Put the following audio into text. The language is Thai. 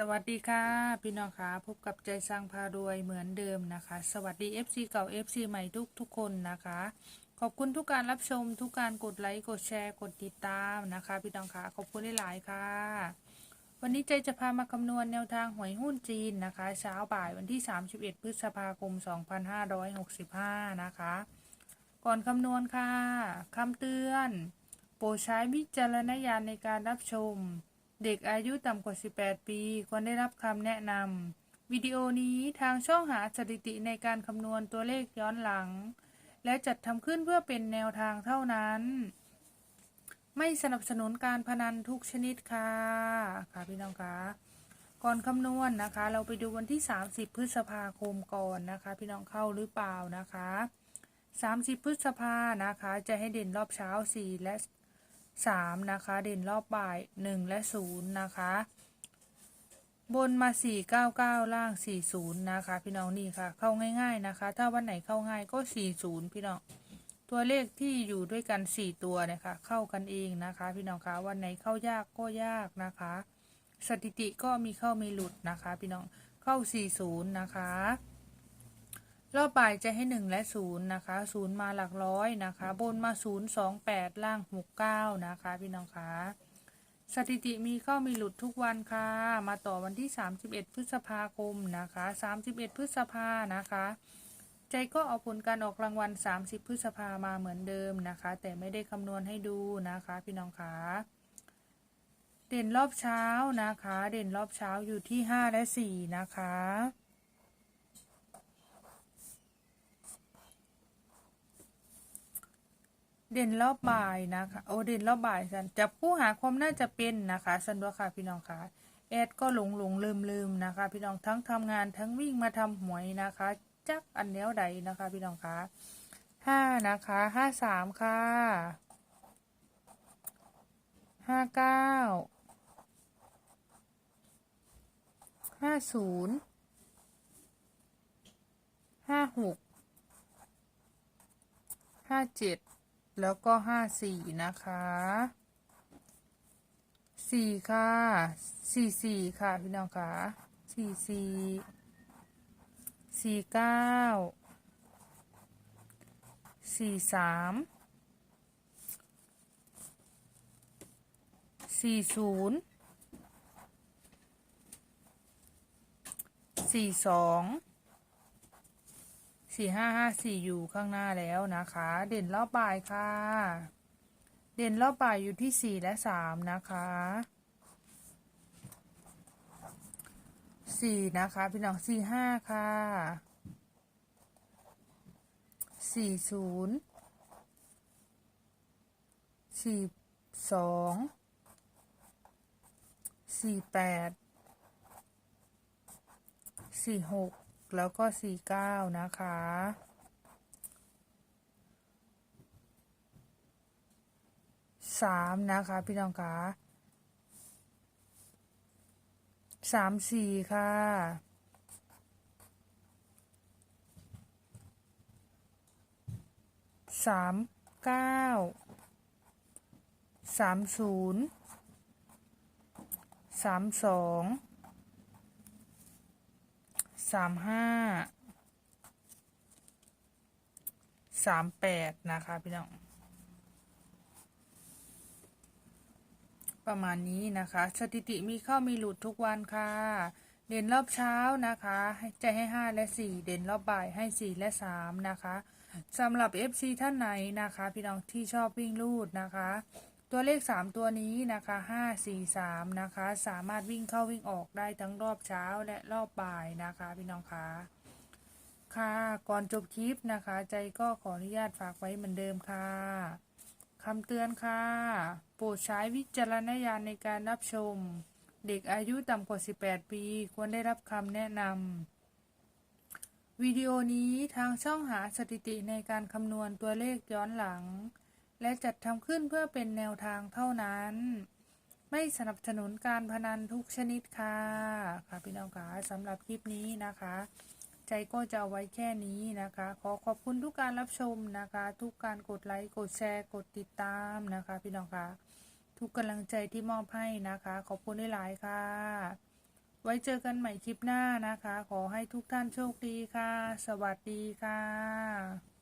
สวัสดีค่ะ พี่น้องคะพบกับใจสร้างพารวยเหมือนเดิมนะคะ สวัสดี FC เก่า FC ใหม่ทุกทุกคนนะคะ ขอบคุณทุกการรับชมทุกการกดไลค์กดแชร์กดติดตามนะคะ พี่น้องคะขอบคุณหลายๆค่ะ วันนี้ใจจะพามาคำนวณแนวทางหวยหุ้นจีนนะคะ เช้าบ่ายวันที่ 31 พฤษภาคม 2565 นะคะ ก่อนคำนวณค่ะคำเตือน โปรดใช้วิจารณญาณในการรับชม เด็กอายุต่ำกว่า 18 ปี ควรได้รับคำแนะนำ วิดีโอนี้ทางช่องหาสถิติในการคำนวณตัวเลขย้อนหลัง และจัดทำขึ้นเพื่อเป็นแนวทางเท่านั้น ไม่สนับสนุนการพนันทุกชนิดค่ะ ค่ะพี่น้องคะก่อนคำนวณนะคะ เราไปดูวันที่ 30 พฤษภาคมก่อนนะคะ พี่น้องเข้าหรือเปล่านะคะ 30 พฤษภานะคะ จะให้เด่นรอบเช้า 4 และ 3 นะคะ เด่นรอบบ่าย 1 และ 0 นะคะ บนมา 499 ล่าง 40 นะคะ พี่น้องนี่ค่ะ เข้าง่าย ๆนะคะ ถ้าวันไหนเข้าง่ายก็ 40 พี่น้อง ตัวเลขที่อยู่ด้วยกัน 4 ตัวนะคะ เข้ากันเองนะคะ พี่น้องคะวันไหนเข้ายากก็ยากนะคะ สถิติก็มีเข้ามีหลุดนะคะ พี่น้องเข้า 40 นะคะ รอบบ่ายจะให้ 1 และ 0 นะคะ 0 มาหลักร้อยนะคะ บนมา 0 2 8 ล่าง 69 นะคะ พี่น้องคะสถิติมีเข้ามีหลุดทุกวันค่ะ มาต่อวันที่ 31 พฤษภาคมนะคะ 31 พฤษภานะคะ ใจก็เอาผลการออกรางวัล 30 พฤษภามาเหมือนเดิมนะคะ แต่ไม่ได้คำนวณให้ดูนะคะ พี่น้องคะเด่นรอบเช้านะคะ เด่นรอบเช้าอยู่ที่ 5 และ 4 นะคะ เด่นรอบบ่ายนะคะ โอเด่นรอบบ่ายสันจับผู้หาความน่าจะเป็นนะคะสันด้วยค่ะพี่น้องค่ะแอดก็หลงหลงลืมลืมนะคะ พี่น้องทั้งทำงานทั้งวิ่งมาทำหวยนะคะ จักอันแนวใดนะคะ พี่น้องคะห้านะคะห้าสามค่ะห้าเก้าห้าศูนย์ห้าหกห้าเจ็ด แล้วก็ห้าสี่นะคะสี่ค่ะสี่สี่ค่ะ พี่น้องคะสี่สี่สี่เก้าสี่สามสี่ศูนย์สี่สอง สี่ห้าห้าสี่อยู่ข้างหน้าแล้วนะคะ เด่นรอบบ่ายค่ะ เด่นรอบบ่ายอยู่ที่สี่และสามนะคะสี่นะคะพี่น้องสี่ห้าค่ะสี่ศูนย์สี่สองสี่แปดสี่หก แล้วก็สี่เก้านะคะ สามนะคะ พี่น้องคะสามสี่ค่ะสามเก้าสามศูนย์สามสอง สามห้าสามแปดนะคะพี่น้อง ประมาณนี้นะคะ สถิติมีเข้ามีหลุดทุกวันค่ะ เด่นรอบเช้านะคะใจะให้5และ4เด่นรอบบ่ายให้4และ3นะคะสำหรับ FC ท่านไหนนะคะ พี่น้องที่ชอบวิ่งลูดนะคะ ตัวเลข 3 ตัวนี้นะคะ 5 4 3 นะคะ สามารถวิ่งเข้าวิ่งออกได้ทั้งรอบเช้าและรอบบ่ายนะคะพี่น้องคะค่ะก่อนจบคลิปนะคะ ใจก็ขออนุญาตฝากไว้เหมือนเดิมค่ะคำเตือนค่ะ โปรดใช้วิจารณญาณในการรับชม เด็กอายุต่ำกว่า 18 ปี ควรได้รับคำแนะนำวิดีโอนี้ทางช่องหาสถิติในการคำนวณตัวเลขย้อนหลัง และจัดทำขึ้นเพื่อเป็นแนวทางเท่านั้น ไม่สนับสนุนการพนันทุกชนิดค่ะค่ะพี่น้องคะสำหรับคลิปนี้นะคะ ใจก็จะเอาไว้แค่นี้นะคะ ขอขอบคุณทุกการรับชมนะคะ ทุกการกดไลค์กดแชร์กดติดตามนะคะ พี่น้องคะทุกกำลังใจที่มอบให้นะคะ ขอบคุณหลายๆค่ะ ไว้เจอกันใหม่คลิปหน้านะคะ ขอให้ทุกท่านโชคดีค่ะ สวัสดีค่ะ